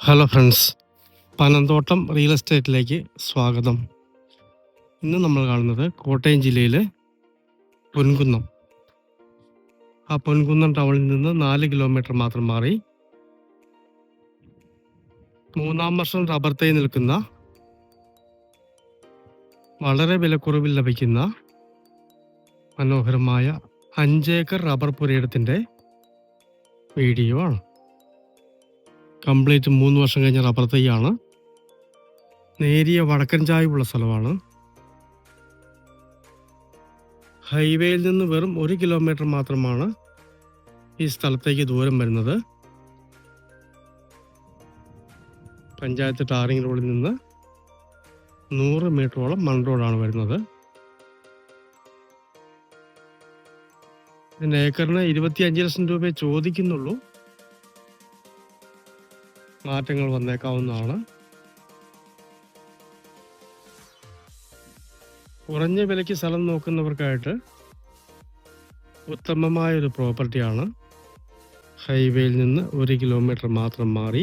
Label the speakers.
Speaker 1: Hello friends Panamthottam real എസ്റ്റേറ്റിലേക്ക് സ്വാഗതം. ഇന്ന് നമ്മൾ കാണുന്നത് കോട്ടയം ജില്ലയിലെ പൊൻകുന്നം. ആ പൊൻകുന്നം ടൗണിൽ നിന്ന് നാല് കിലോമീറ്റർ മാത്രം മാറി മൂന്നാം വർഷം റബ്ബർ തൈ നിൽക്കുന്ന വളരെ വിലക്കുറവിൽ ലഭിക്കുന്ന മനോഹരമായ അഞ്ചേക്കർ റബ്ബർ പുരയിടത്തിന്റെ വീഡിയോ ആണ്. കംപ്ലീറ്റ് മൂന്ന് വർഷം കഴിഞ്ഞ റബ്ബർ നേരിയ വടക്കൻ ചായവുള്ള സ്ഥലമാണ്. ഹൈവേയിൽ നിന്ന് വെറും ഒരു കിലോമീറ്റർ മാത്രമാണ് ഈ സ്ഥലത്തേക്ക് ദൂരം വരുന്നത്. പഞ്ചായത്ത് ടാറിംഗ് റോഡിൽ നിന്ന് നൂറ് മീറ്ററോളം മൺ റോഡാണ് വരുന്നത്. ഇതിന്റെ ഏക്കറിന് ഇരുപത്തി അഞ്ച് ലക്ഷം രൂപയെ ചോദിക്കുന്നുള്ളൂ. മാറ്റങ്ങൾ വന്നേക്കാവുന്നതാണ്. കുറഞ്ഞ വിലയ്ക്ക് സ്ഥലം നോക്കുന്നവർക്കായിട്ട് ഉത്തമമായ ഒരു പ്രോപ്പർട്ടിയാണ് ഹൈവേയിൽ നിന്ന് ഒരു കിലോമീറ്റർ മാത്രം മാറി